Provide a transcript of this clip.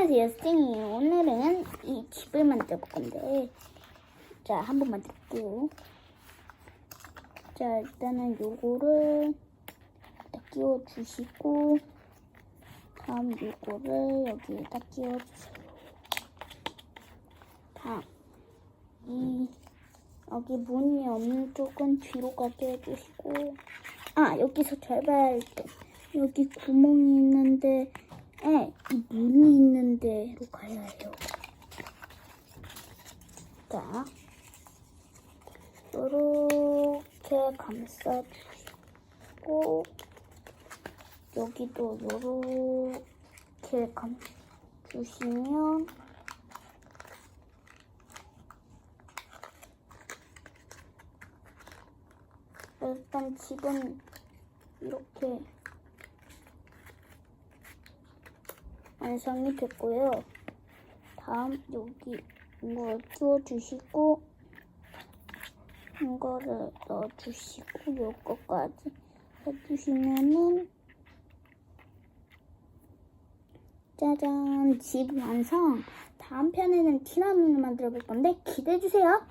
안녕하세요, 스팅이. 오늘은 이 집을 만들 볼 건데, 자, 한번 만들게요. 자, 일단은 요거를 딱 끼워 주시고, 다음 요거를 여기에다 끼워 주세요. 다음, 이, 여기 문이 없는 쪽은 뒤로 가게 해주시고, 아, 여기서 때, 여기 구멍이 있는데, 에, 이 문이 있는 데로 가야 해요. 자, 요렇게 감싸주시고, 여기도 요렇게 감주시면, 일단 집은 이렇게 완성이 됐고요. 다음 여기 이걸 끼워주시고 이거를 넣어주시고 요거까지 해주시면은 짜잔 집 완성. 다음 편에는 티라미를 만들어 볼 건데 기대해 주세요.